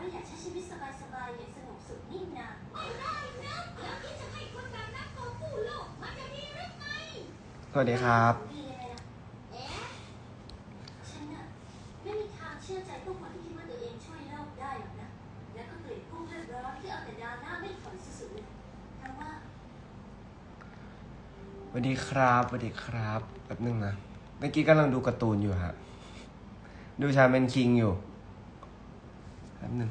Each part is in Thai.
ว่าอยากใช้ชีวิตสบายๆอย่างสงบสุขนิ่งนานไม่ได้นะแล้วที่จะให้คนแบบนั้นของผู้โลกมันจะดีหรือไงสวัสดีครับ ดียังไงล่ะเอ๊ะฉันน่ะไม่มีทางเชื่อใจพวกคนที่คิดว่าตัวเองช่วยโลกได้หรอกนะ แล้วก็เกลียดพวกเลือดร้อนที่เอาแต่ดราหน้าไม่ถอยสุดๆเลยเพราะว่า สวัสดีครับสวัสดีครับแป๊บนึงนะ เมื่อกี้กำลังดูการ์ตูนอยู่ฮะ ดูชาแมนคิงอยู่ แป๊บนึง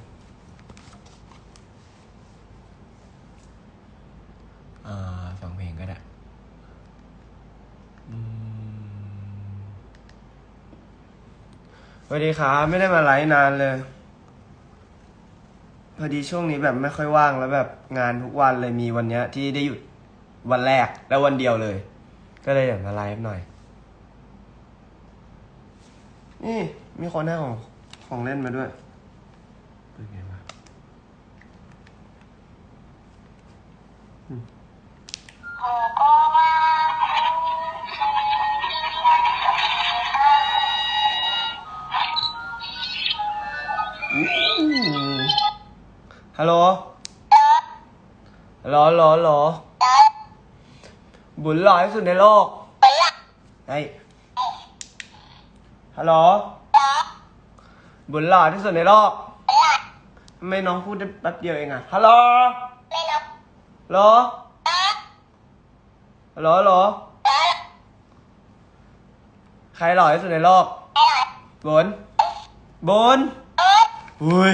อ่าฟังเพลงก็ได้สวัสดีครับ ไม่ได้มาไลฟ์นานเลย พอดีช่วงนี้แบบไม่ค่อยว่างแล้วแบบงานทุกวันเลยมีวันเนี้ย ที่ได้หยุดวันแรกและวันเดียวเลย ก็เลยอยากมาไลฟ์หน่อย นี่ มีคนให้ของของเล่นมาด้วย ฮัลโหลฮัลโหลฮัลโหลฮัลโหลบุญหล่อที่สุดในโลกเฮ้ฮัลโหลบุญหล่อที่สุดในโลกทำไมน้องพูดได้แป๊บเดียวเองอะฮัลโหลฮัลโหลฮัลโหลฮัลโหลใครหล่อที่สุดในโลกบุญบุญอุ้ย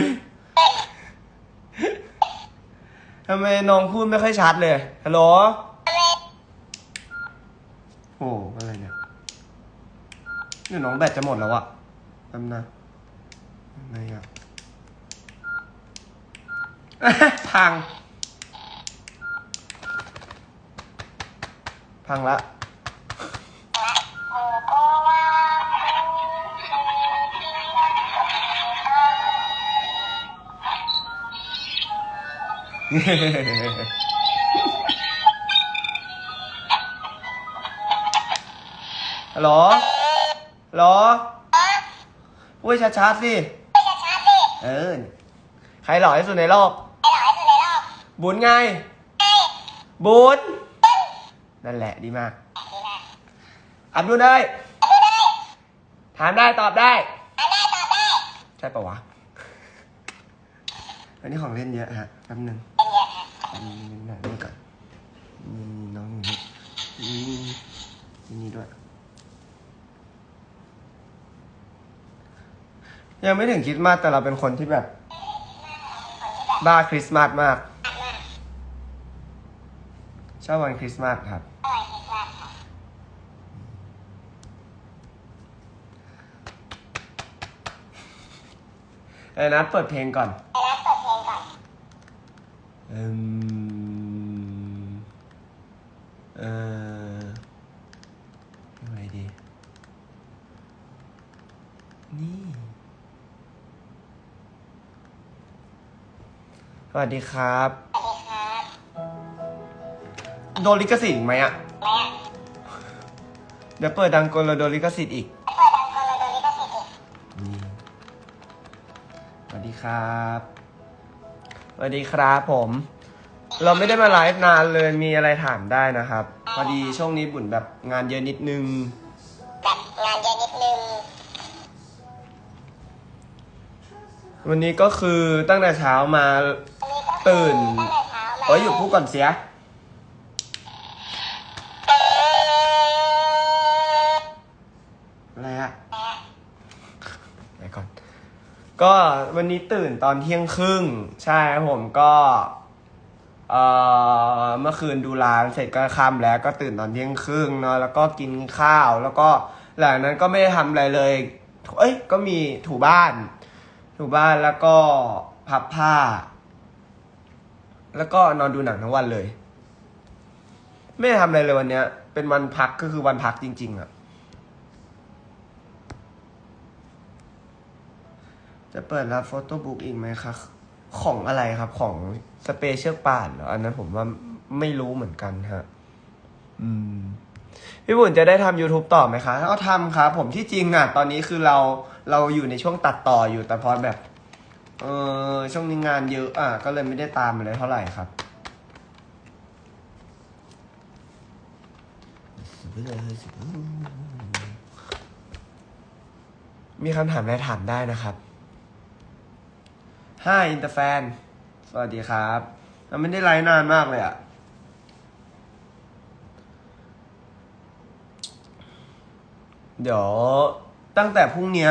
ทำไมน้องพูดไม่ค่อยชัดเลย ฮัลโหล โอ้อะไรเนี่ยเดี๋ยวน้องแบตจะหมดแล้วอะแป๊บนะอะไรอะพัง พังละ ฮัลโหลฮัลโหลพูดช้าๆสิเออ ใครหล่อที่สุดในโลกบุญไง บุญ นั่นแหละดีมาก อับดุลได้ยถามได้ตอบได้ ใช่ปะวะ อันนี้ของเล่นเยอะฮะแป๊บนึง มีหนังนี่ก่อนมีน้องอย่างนี้มีนี่ด้วย ยังไม่ถึงคริสต์มาสแต่เราเป็นคนที่แบบ บ้าคริสต์มาสมาก ชอบวันคริสต์มาสครับไอ้นัดเปิดเพลงก่อน เอืมเอออะไรดี นี่ สวัสดีครับ โดนลิขสิทธิ์อีกไหมอะเดี๋ยวเปิดดังกลแล้วโดนลิขสิทธิ์อีกนี่สวัสดีครับ สวัสดีครับผม เราไม่ได้มาไลฟ์นานเลยมีอะไรถามได้นะครับ พอดีช่วงนี้บุญแบบงานเยอะนิดนึง แบบงานเยอะนิดนึง วันนี้ก็คือตั้งแต่เช้ามาอันนี้ก็คือตื่นตั้งแต่เช้ามาเอ้ยหยุดพูดก่อนเสีย ก็วันนี้ตื่นตอนเที่ยงครึ่ง ใช่ครับผมก็เอ่อเมื่อคืนดูร้านเสร็จก็ค่ำแล้วก็ตื่นตอนเที่ยงครึ่งเนาะแล้วก็กินข้าวแล้วก็หลังนั้นก็ไม่ได้ทำอะไรเลย เอ้ยก็มีถูบ้าน ถูบ้านแล้วก็พับผ้า แล้วก็นอนดูหนังทั้งวันเลย ไม่ได้ทำอะไรเลยวันเนี้ย เป็นวันพักก็คือวันพักจริง ๆอะ จะเปิดรับโฟโต้บุ๊กอีกไหมคะของอะไรครับของสเปเชียลป่านเหรออันนั้นผมว่าไม่รู้เหมือนกันฮะ อืม พี่บุญจะได้ทำ YouTube ต่อไหมคะก็ทำครับ ผมที่จริงอะ ตอนนี้คือเราเราอยู่ในช่วงตัดต่ออยู่แต่พอแบบ เออช่วงนี้งานเยอะอะ ก็เลยไม่ได้ตามอะไรเท่าไหร่ครับมีคำถามอะไรถามได้นะครับ Hi อินเตอร์แฟน สวัสดีครับเราไม่ได้ไลฟ์นานมากเลยอะเดี๋ยวตั้งแต่พรุ่งนี้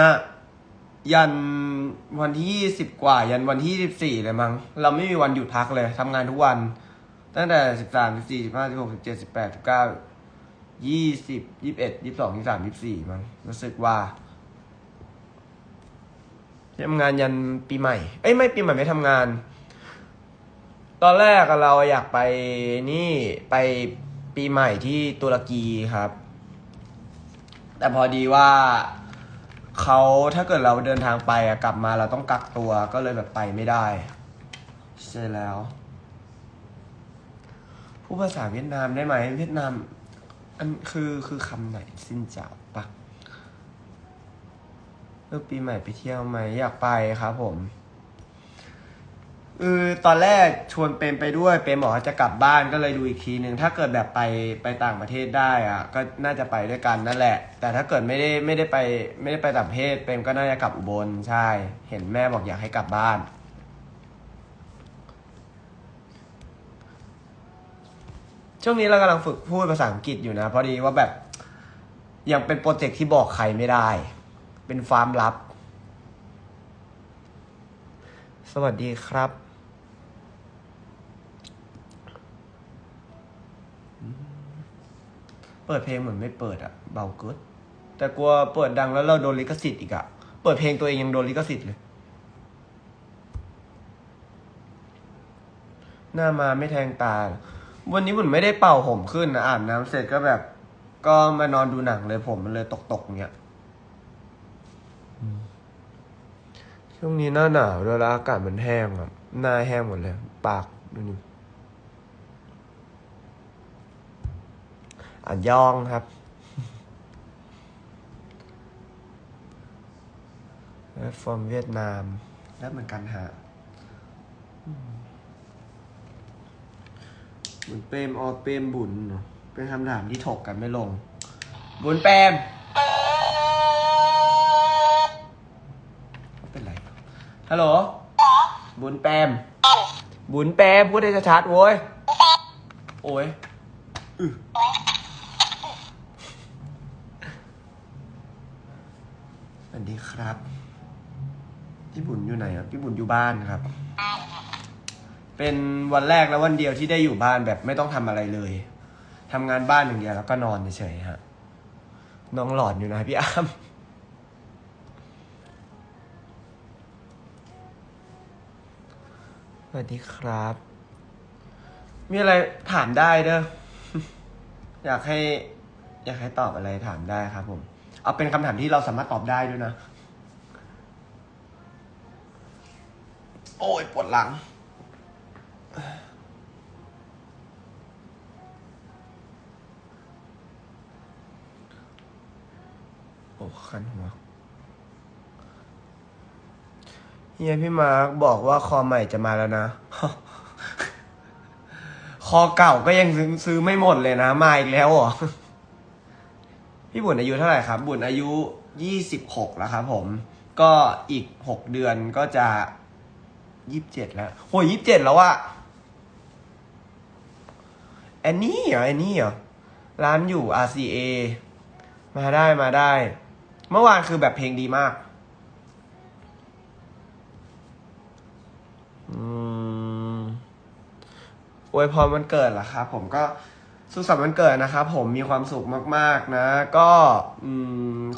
ยันวันที่สิบกว่า ยันวันที่ยี่สิบสี่เลยมั้งเราไม่มีวันหยุดพักเลยทำงานทุกวัน ตั้งแต่สิบสามสิบสี่สิบห้าสิบหกสิบเจ็ดสิบแปดสิบเก้ายี่สิบยี่สิบเอ็ดยี่สิบสองยี่สิบสามยี่สิบสี่มั้งรู้สึกว่า ทำงานยันปีใหม่ เอ้ยไม่ปีใหม่ไม่ทำงาน ตอนแรกเราอยากไปนี่ไปปีใหม่ที่ตุรกีครับ แต่พอดีว่าเขาถ้าเกิดเราเดินทางไปกลับมาเราต้องกักตัวก็เลยแบบไปไม่ได้ ใช่แล้วพูดภาษาเวียดนามได้ไหมเวียดนาม อันคือคือคำไหนสิ้นเจ้าปะเลือกปีใหม่ไปเที่ยวไหมอยากไปครับผมเออตอนแรกชวนเปรมไปด้วย เปรมบอกว่าจะกลับบ้านก็เลยดูอีกทีหนึ่งถ้าเกิดแบบไปไปต่างประเทศได้อะ ก็น่าจะไปด้วยกันนั่นแหละ แต่ถ้าเกิดไม่ได้ไม่ได้ไปไม่ได้ไปต่างประเทศเปรมก็น่าจะกลับอุบลใช่ เห็นแม่บอกอยากให้กลับบ้านช่วงนี้เรากำลังฝึกพูดภาษาอังกฤษอยู่นะพอดีว่าแบบยังเป็นโปรเจกต์ที่บอกใครไม่ได้ เป็นฟาร์มลับ สวัสดีครับ เปิดเพลงเหมือนไม่เปิดอะเบาเกินแต่กลัวเปิดดังแล้วเราโดนลิขสิทธิ์อีกอะเปิดเพลงตัวเองยังโดนลิขสิทธิ์เลยหน้ามาไม่แทงตา วันนี้ผมไม่ได้เป่าผมขึ้นนะอาบน้ำเสร็จก็แบบ ก็มานอนดูหนังเลยผมมันเลยตกๆเงี้ยอืม ช่วงนี้หน้าหนาวด้วยแล้วอากาศมันแห้งอะหน้าแห้งหมดเลยปากดูนี่อ่านยองครับฟอร์มเวียดนามแล้วเหมือนกันฮะบุญเปรมออเปรมบุญเป็นคำถามที่ถกกันไม่ลง บุญเปรม ฮัลโหล บุญแปม บุญแปมพูดได้ชัดๆโว้ย โอ้ยอื้อสวัสดีครับ พี่บุญอยู่ไหนอะพี่บุญอยู่บ้านครับ เป็นวันแรกและวันเดียวที่ได้อยู่บ้านแบบไม่ต้องทำอะไรเลยทำงานบ้านอย่างเดียวแล้วก็นอนเฉยๆฮะ น้องหลอดอยู่นะพี่อ้ำ วัสดีครับ มีอะไรถามได้เด้อ อยากให้ อยากให้ตอบอะไรถามได้ครับผม เอาเป็นคำถามที่เราสามารถตอบได้ด้วยนะ โอ้ยปวดหลัง โอ้คันหัว เฮียพี่มาร์กบอกว่าคอใหม่จะมาแล้วนะ คอเก่าก็ยังซื้อซื้อไม่หมดเลยนะ มาอีกแล้วเหรอ พี่บุญอายุเท่าไหร่ครับ บุญอายุยี่สิบหกแล้วครับผม ก็อีกหกเดือนก็จะยี่สิบเจ็ดแล้วโหยี่สิบเจ็ดแล้วอะแอนนี่เหรอแอนนี่เหรอ ร้านอยู่ RCA มาได้มาได้ เมื่อวานคือแบบเพลงดีมาก อวยพรวันเกิดเหรอครับผมก็สุขสันต์วันเกิดนะครับผมมีความสุขมากๆนะ ก็อ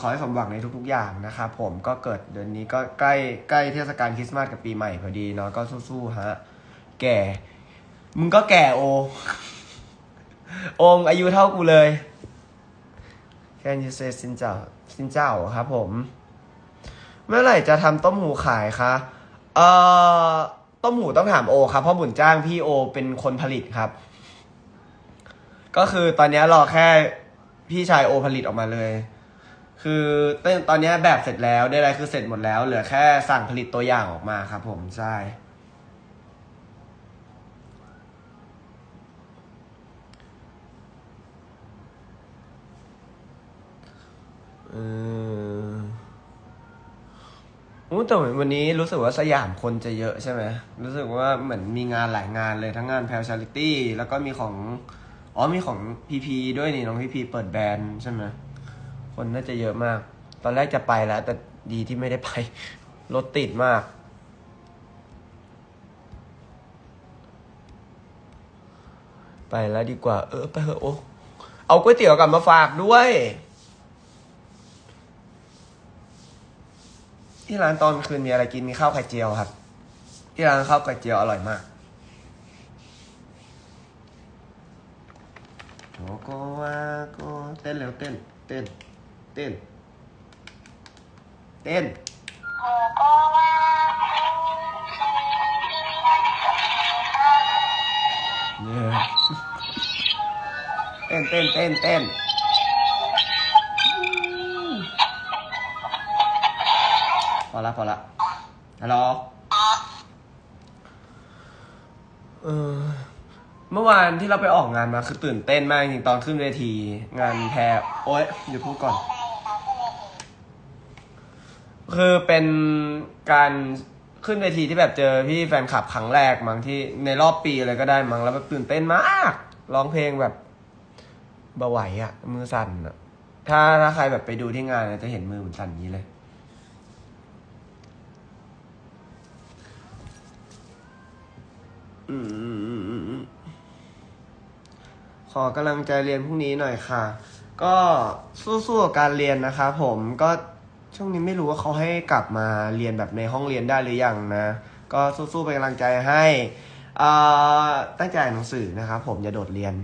ขอให้สมหวังในทุกๆอย่างนะครับผมก็เกิดเดือนนี้ก็ใกล้ใกล้เทศกาลคริสต์มาสกับปีใหม่พอดีเนาะก็สู้ๆฮะแก่ มึงก็แก่โอ โอมอายุเท่ากูเลย Can you say สินเจ้าสินเจ้าครับผม เมื่อไหร่จะทำต้มหูขายคะเอ่อ ต้มหูต้องถามโอครับเพราะบุญจ้างพี่โอเป็นคนผลิตครับ ก็คือตอนนี้รอแค่พี่ชายโอผลิตออกมาเลย คือตอนนี้แบบเสร็จแล้วได้อะไรคือเสร็จหมดแล้ว เหลือแค่สั่งผลิตตัวอย่างออกมาครับ ผมใช่อ เออโอ้แต่วันนี้รู้สึกว่าสยามคนจะเยอะใช่ไหมรู้สึกว่าเหมือนมีงานหลายงานเลยทั้งงานแพลชาริตี้แล้วก็มีของอ๋อมีของพีพีด้วยนี่น้องพีพีเปิดแบรนด์ใช่ไหมคนน่าจะเยอะมาก ตอนแรกจะไปแล้ว แต่ดีที่ไม่ได้ไปรถติดมาก ไปแล้วดีกว่า เออไปเถอะโอ้เอาก๋วยเตี๋ยวกลับมาฝากด้วย ที่ร้านตอนคืนมีอะไรกินมีข้าวไข่เจียวครับ ที่ร้านข้าวไข่เจียวอร่อยมากโอ้ก็ว่าก็เต้นเร็วเต้น เต้น เต้น เต้นเนี่ยเต้นเต้นเต้นเต้น อละพอละฮัลโหลเออเมื่อวานที่เราไปออกงานมาคือตื่นเต้นมากจริงตอนขึ้นเวที งานแพรโอ๊ยเดี๋ยวพูดก่อน คือเป็นการขึ้นเวทีที่แบบเจอพี่แฟนคลับครั้งแรกมั้งที่ในรอบปีเลยก็ได้มั้งแล้วแบบตื่นเต้นมากร้องเพลงแบบเบาไหวอะมือสั่นอะถ้าถ้าใครแบบไปดูที่งานจะเห็นมือเหมือนสั่นอย่างนี้เลย อืมอืมอืมอืมอืม ขอกำลังใจเรียนพรุ่งนี้หน่อยค่ะ ก็สู้ๆกับการเรียนนะครับผมก็ช่วงนี้ไม่รู้ว่าเขาให้กลับมาเรียนแบบในห้องเรียนได้หรือยังนะ ก็สู้ๆเป็นกำลังใจให้อ่าตั้งใจอ่านหนังสือนะครับผมอย่าโดดเรียน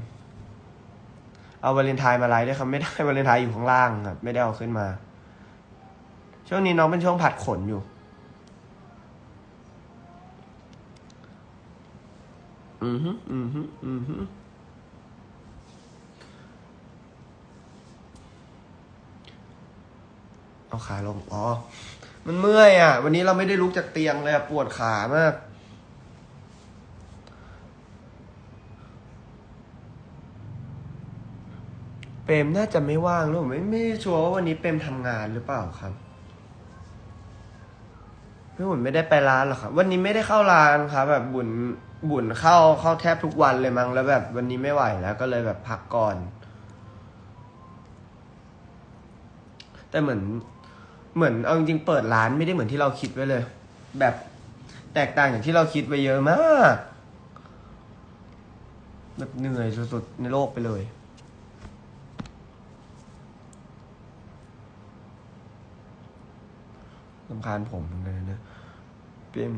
เอาวาเลนไทน์มาไลฟ์ด้วยครับไม่ได้วาเลนไทน์อยู่ข้างล่างครับไม่ได้เอาขึ้นมา ช่วงนี้น้องเป็นช่วงผัดขนอยู่ อือฮึอือฮึอือฮึเอาขาลง อ๋อ มันเมื่อยอะ วันนี้เราไม่ได้ลุกจากเตียงเลยอะปวดขามาก เปรมน่าจะไม่ว่างหรือเปล่าไม่ไม่ชัวร์ว่าวันนี้เปรมทำงานหรือเปล่าครับ พี่บุญไม่ได้ไปร้านหรอครับ วันนี้ไม่ได้เข้าร้านครับ แบบบุญบุญเข้าเข้าแทบทุกวันเลยมั้งแล้วแบบวันนี้ไม่ไหวแล้วก็เลยแบบพักก่อน แต่เหมือน เหมือนเอาจริงๆเปิดร้านไม่ได้เหมือนที่เราคิดไว้เลย แบบแตกต่างจากที่เราคิดไว้เยอะมากแบบเหนื่อยสุดๆในโลกไปเลยลำคาญผมเหมือนกันนะ เป็น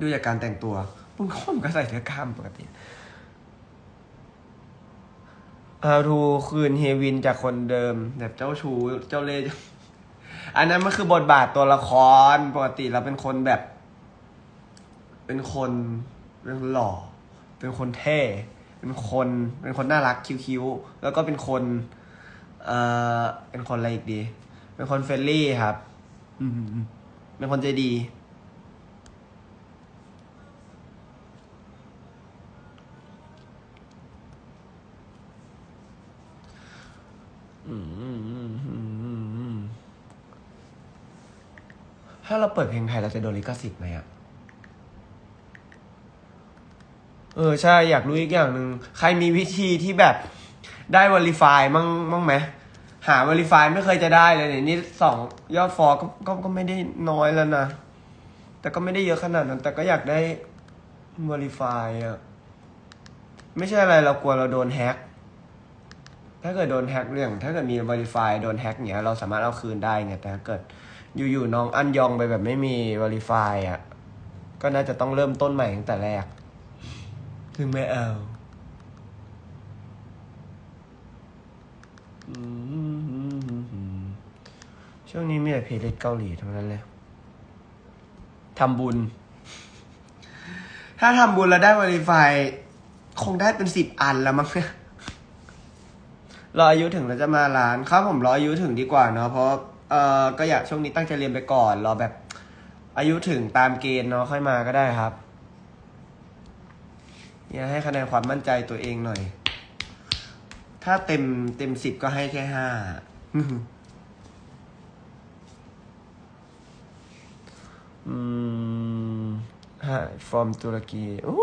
ดูจากการแต่งตัวมึงผมก็ใส่เสื้อกล้ามปกติอาทูคืนเฮวินจากคนเดิม แบบเจ้าชู้เจ้าเล่ห์อันนั้นมันคือบทบาทตัวละครปกติเราเป็นคนแบบ เป็นคนเป็นคนหล่อ เป็นคนเท่ เป็นคน เป็นคนน่ารักคิ้วๆแล้วก็เป็นคน เอ่อเป็นคนอะไรอีกดี เป็นคนเฟรนลี่ครับ เป็นคนใจดีอืมถ้าเราเปิดเพลงไทยเราจะโดนลิขสิทธิ์ไหมอะเออ ใช่ อยากรู้อีกอย่างหนึ่ง ใครมีวิธีที่แบบได้ Verify มั่งมั่งไหม หา Verify ไม่เคยจะได้เลยเนี่ยนี่สองยอดฟอลก็ก็ก็ไม่ได้น้อยแล้วนะ แต่ก็ไม่ได้เยอะขนาดนั้น แต่ก็อยากได้ Verify อะ ไม่ใช่อะไรเรากลัวเราโดนแฮ็กถ้าเกิดโดนแฮ็กเรื่อง ถ้าเกิดมี Verify โดนแฮ็กเนี้ยเราสามารถเอาคืนได้ไงแต่ถ้าเกิดอยู่ๆน้องอันยองไปแบบไม่มี Verify อะก็น่าจะต้องเริ่มต้นใหม่ตั้งแต่แรก ถึงไม่เอา ช่วงนี้มีแต่เพลย์ลิสต์เกาหลีทั้งนั้นเลยทำบุญ ถ้าทำบุญแล้วได้ Verify คงได้เป็นสิบอันแล้วมั้งเนี่ยรออายุถึงแล้วจะมาร้านครับผมรออายุถึงดีกว่าเนาะเพราะเออก็อยากช่วงนี้ตั้งใจเรียนไปก่อน รอแบบ อายุถึงตามเกณฑ์เนาะค่อยมาก็ได้ครับอย่าให้คะแนนความมั่นใจตัวเองหน่อย ถ้าเต็มเต็มสิบก็ให้แค่ห้า อืม ฮะ from ตุรกีโอ้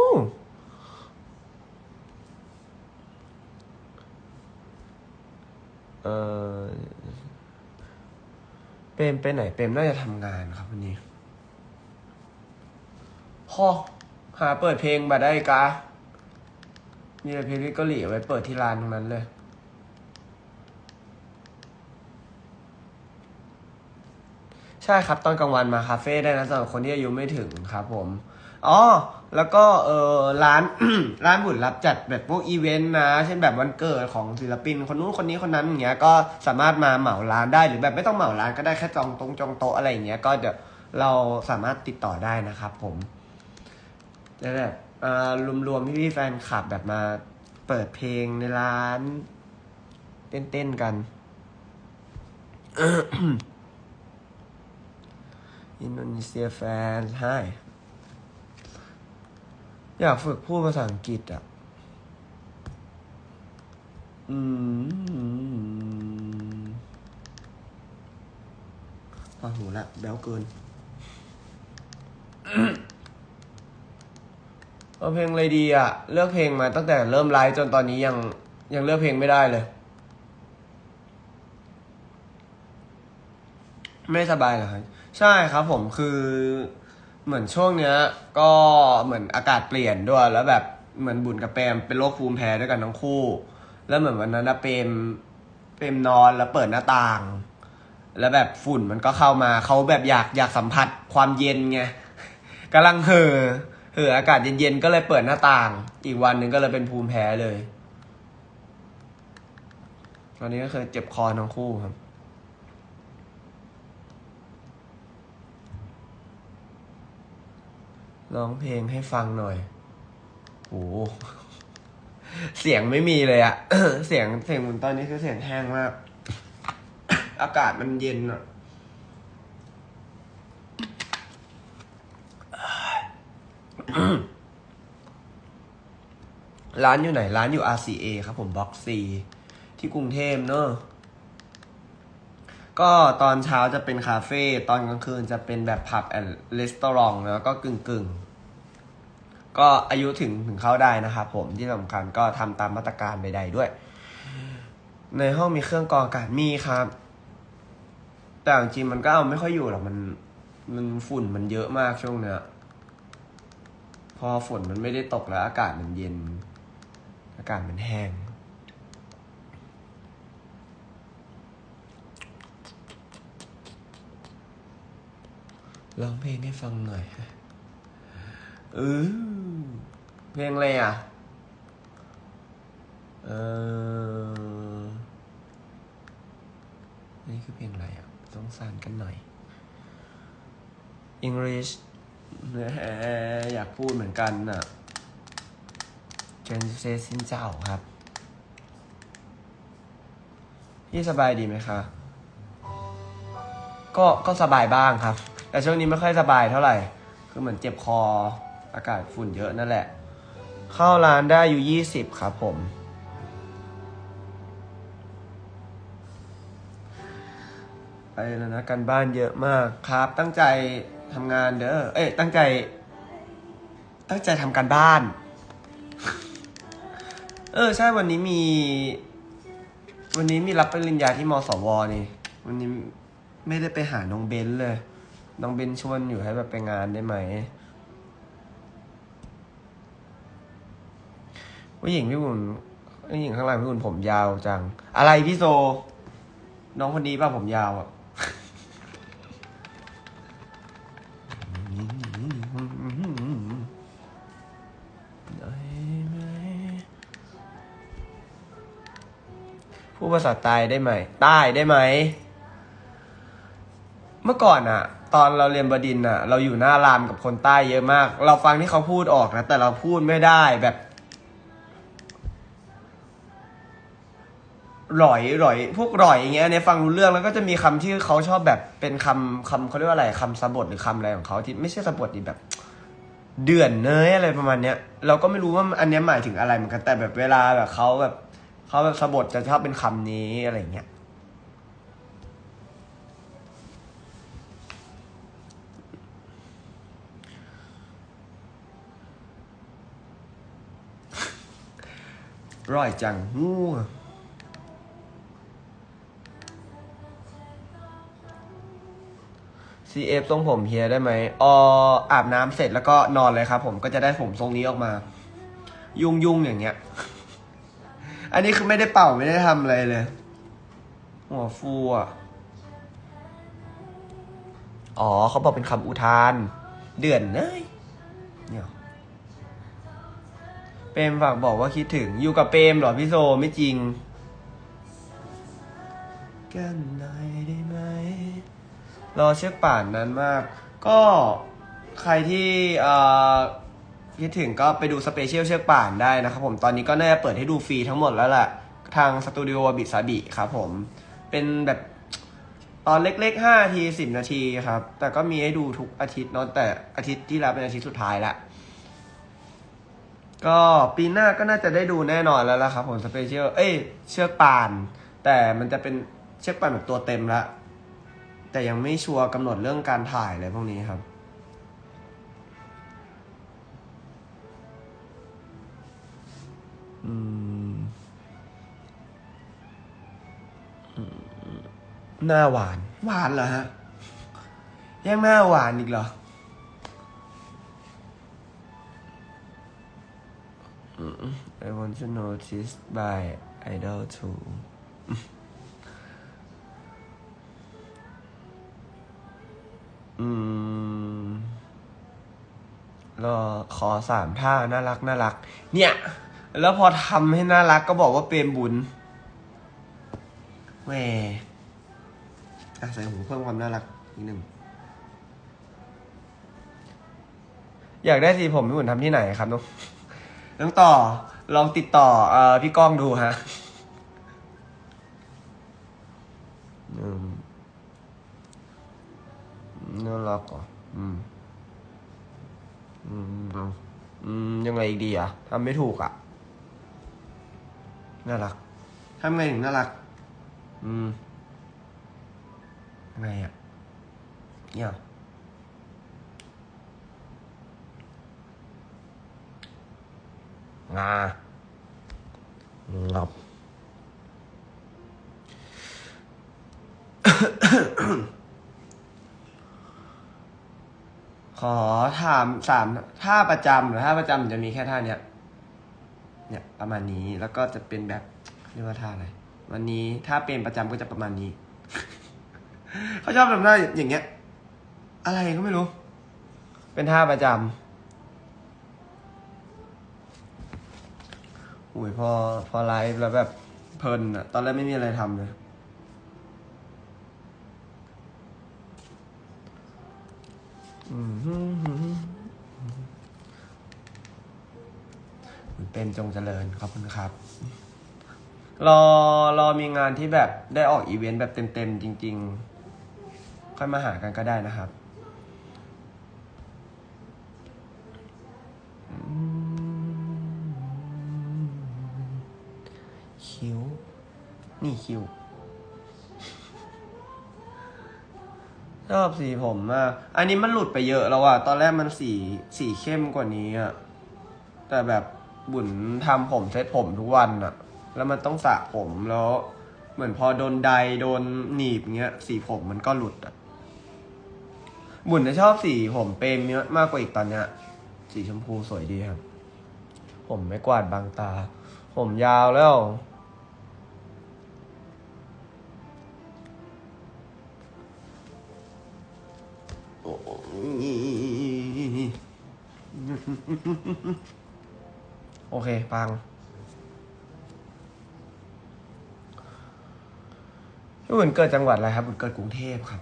เออเปรมไปไหนเปรมน่าจะทำงานครับวันนี้พอหาเปิดเพลงมาได้กะมีแต่เพลงกาหลีเอาไว้เปิดที่ร้านทั้งนั้นเลย ช่ครับตอนกลางวันมาคาเฟ่ได้นะสำหรับคนที่อายุไม่ถึงครับผมอ๋อแล้วก็เออร้าน ร้านบุญรับจัดแบบพวกอีเวนต์นะ เช่นแบบวันเกิดของศิลปิน คนนู้นคนนี้คนนั้นอย่างเงี้ยก็สามารถมาเหมาร้านได้หรือแบบไม่ต้องเหมาร้านก็ได้แค่จองตรงจองโต๊ะอะไรอย่างเงี้ยก็เดี๋ยวเราสามารถติดต่อได้นะครับผมแล้วแบบเอ่อรวมๆพี่ๆแฟนคลับแบบมาเปิดเพลงในร้าน เต้นๆกัน อินโดนีเซียแฟนใช่อยากฝึกพูดภาษาอังกฤษอะ อืมพอหูละแบ๊วเกิน เอาเพลงอะไรดีอะ เลือกเพลงมาตั้งแต่เริ่มไลฟ์จนตอนนี้ยังยังเลือกเพลงไม่ได้เลย ไม่สบายเหรอครับ ใช่ครับผมคือเหมือนช่วงเนี้ย ก็เหมือนอากาศเปลี่ยนด้วย แล้วแบบเหมือนบุญกับเปรมเป็นโรคภูมิแพ้ด้วยกันทั้งคู่ แล้วเหมือนวันนั้นนะเปรมเปรมนอนแล้วเปิดหน้าต่าง แล้วแบบฝุ่นมันก็เข้ามาเขาแบบอยากอยากสัมผัสความเย็นไงกำลังเห่อเห่ออากาศเย็นๆก็เลยเปิดหน้าต่าง อีกวันหนึ่งก็เลยเป็นภูมิแพ้เลย ตอนนี้ก็เคยเจ็บคอทั้งคู่ครับ ร้องเพลงให้ฟังหน่อยโหเสียงไม่มีเลยอะเสียงเสียงเหมือนตอนนี้คือเสียงแห้งมาก อากาศมันเย็นอะร้านอยู่ไหน ร้านอยู่ RCA ครับผมบล็อก C ที่กรุงเทพเนอะ ก็ตอนเช้าจะเป็นคาเฟ่ตอนกลางคืนจะเป็นแบบผับแอนด์รีสตอรองแล้วก็กึ่งกึ่งก็อายุถึงถึงเข้าได้นะครับผมที่สำคัญก็ทำตามมาตรการใดๆด้วย ในห้องมีเครื่องกรองอากาศมีครับ แต่จริงๆมันก็เอาไม่ค่อยอยู่หรอกมันมันฝุ่นมันเยอะมากช่วงเนี้ยพอฝนมันไม่ได้ตกแล้วอากาศมันเย็น อากาศมันแห้ง ร้องเพลงให้ฟังหน่อยเออเพลงอะไรอะ เออนี่คือเพลงอะไรอะ ต้องสานกันหน่อย English แหมอยากพูดเหมือนกันน่ะเจนเซซินเจ้าครับ พี่สบายดีไหมคะ ก็ ก็สบายบ้างครับ แต่ช่วงนี้ไม่ค่อยสบายเท่าไหร่ คือเหมือนเจ็บคอ อากาศฝุ่นเยอะนั่นแหละ เข้าร้านได้อยู่ยี่สิบครับผม ไปแล้วนะกันบ้านเยอะมากครับ ตั้งใจทำงานเด้อ เอ้ย ตั้งใจ ตั้งใจทำการบ้าน เออ ใช่ วันนี้มี วันนี้มีรับปริญญาที่มสวนี่ วันนี้ไม่ได้ไปหาน้องเบนเลย น้องเบนชวนอยู่ให้แบบไปงานได้ไหมผู้หญิงพี่บุญผู้หญิงข้างหลังพี่บุญผมยาวจัง อะไรพี่โซ น้องคนนี้ป่ะผมยาวอะได้ไหมพูดภาษาใต้ได้ไหมใต้ได้ไหม เมื่อก่อนอะตอนเราเรียนบดินอะเราอยู่หน้ารามกับคนใต้เยอะมาก เราฟังที่เขาพูดออกนะ แต่เราพูดไม่ได้แบบหร่อยหร่อย พวกหร่อยอย่างเงี้ยเนี่ยฟังรู้เรื่องแล้วก็จะมีคำที่เขาชอบแบบเป็นคำคำเขาเรียกว่าอะไรคำสะบทหรือคำอะไรของเขาที่ไม่ใช่สะบทดีแบบ เดือนเนยอะไรประมาณเนี้ย เราก็ไม่รู้ว่าอันเนี้ยหมายถึงอะไรเหมือนกันแต่แบบเวลาแบบเขาแบบเขาแบบสะบทจะชอบเป็นคำนี้อะไรเงี้ย ร่อยจังงู CF ทรงผมเฮียได้ไหมอออาบน้ำเสร็จแล้วก็นอนเลยครับ ผมก็จะได้ผมทรงนี้ออกมา ยุ่งยุ่งอย่างเงี้ย อันนี้คือไม่ได้เป่าไม่ได้ทำอะไรเลย หัวฟูอะอ๋อเขาบอกเป็นคำอุทาน เดือนเนยเนี่ย เปรมฝากบอกว่าคิดถึง อยู่กับเปรมเหรอพี่โซไม่จริง กันหน่อยได้ไหม รอเชือกป่านนั้นมาก ก็ใครที่อ่อคิดถึงก็ไปดูสเปเชียลเชือกป่านได้นะครับผม ตอนนี้ก็น่าจะเปิดให้ดูฟรีทั้งหมดแล้วแหละทางสตูดิโอบิซาบิครับผม เป็นแบบตอนเล็กๆ5นาที10 นาทีครับ แต่ก็มีให้ดูทุกอาทิตย์เนาะแต่อาทิตย์ที่แล้วเป็นอาทิตย์สุดท้ายละ ก็ปีหน้าก็น่าจะได้ดูแน่นอนแล้วล่ะครับผมสเปเชียลเอ้ยเชือกป่าน แต่มันจะเป็นเชือกป่านแบบตัวเต็มละแต่ยังไม่ชัวร์กำหนดเรื่องการถ่ายอะไรพวกนี้ครับหน้าหวาน หวานเหรอฮะ ยังหน้าหวานอีกเหรอ I want to notice by idol too อืมรอขอสามท่า น่ารัก น่ารัก เนี่ย แล้วพอทำให้น่ารักก็บอกว่าเปรมบุญแหมอะใส่หูเพิ่มความน่ารักนิดหนึ่ง อยากได้สีผมพี่บุญทำที่ไหนครับน้อง น้องต่อลองติดต่อเอ่อพี่ก้องดูฮะอืมน่ารักเหรอะอืม อืมเอาอืม ยังไงอีกดีอะทำไม่ถูกอะ น่ารักทำไงถึงน่ารัก อืมยังไงอะเนี่ยเหรอ งางับขอถามสามท่าประจำหรือท่าประจำจะมีแค่ท่าเนี้ย เนี่ยประมาณนี้แล้วก็จะเป็นแบบเรียกว่าท่าอะไรวันนี้ถ้าเป็นประจำก็จะประมาณนี้ เขาชอบทำหน้าอย่างเงี้ย อะไรก็ไม่รู้ เป็นท่าประจำ อุ้ยพอพอไลฟ์แล้วแบบเพลินอะตอนแรกไม่มีอะไรทำเลยอืมเป็นจงเจริญขอบคุณครับ รอรอมีงานที่แบบได้ออกอีเวนต์แบบเต็มๆจริง ๆ ค่อยมาหากันก็ได้นะครับ นี่คิวชอบสีผมมาก อันนี้มันหลุดไปเยอะแล้วอะตอนแรกมันสีสีเข้มกว่านี้อะแต่แบบบุญทำผมเซ็ตผมทุกวันอะแล้วมันต้องสระผมแล้ว เหมือนพอโดนไดโดนหนีบเงี้ย สีผมมันก็หลุดอะบุญจะชอบสีผมเปรมเยอะมากกว่าอีกตอนเนี้ย สีชมพูสวยดีครับ ผมไม่กวาดบางตา ผมยาวแล้ว โอเค ปังพี่บุญเกิดจังหวัดอะไรครับบุญเกิดกรุงเทพครับ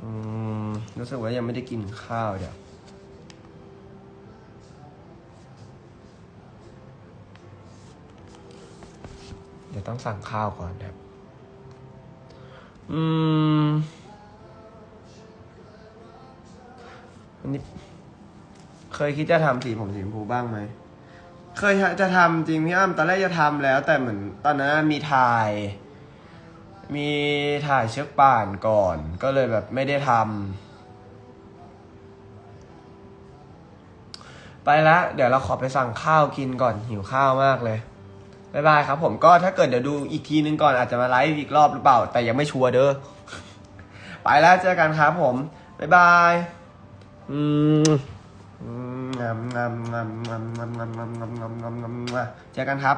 อืมรู้สึกว่ายังไม่ได้กินข้าวเดี๋ยวดี๋ยวต้องสั่งข้าวก่อนครับ อืมอันนี้เคยคิดจะทำสีผมสีชมพูบ้างไหม เคยจะทำจริงพี่อ้ำตอนแรกจะทำแล้ว แต่เหมือนตอนนั้นมีถ่าย มีถ่ายเชือกป่านก่อน ก็เลยแบบไม่ได้ทำไปละเดี๋ยวเราขอไปสั่งข้าวกินก่อนหิวข้าวมากเลย บ๊ายบายครับผมก็ถ้าเกิดเดี๋ยวดูอีกทีนึงก่อนอาจจะมาไลฟ์อีกรอบหรือเปล่า แต่ยังไม่ชัวร์เด้อ ไปแล้วเจอกันครับผม บ๊ายบาย อืมงามงามงามงามงามงามงามงามงามงามงามเจอกันครับ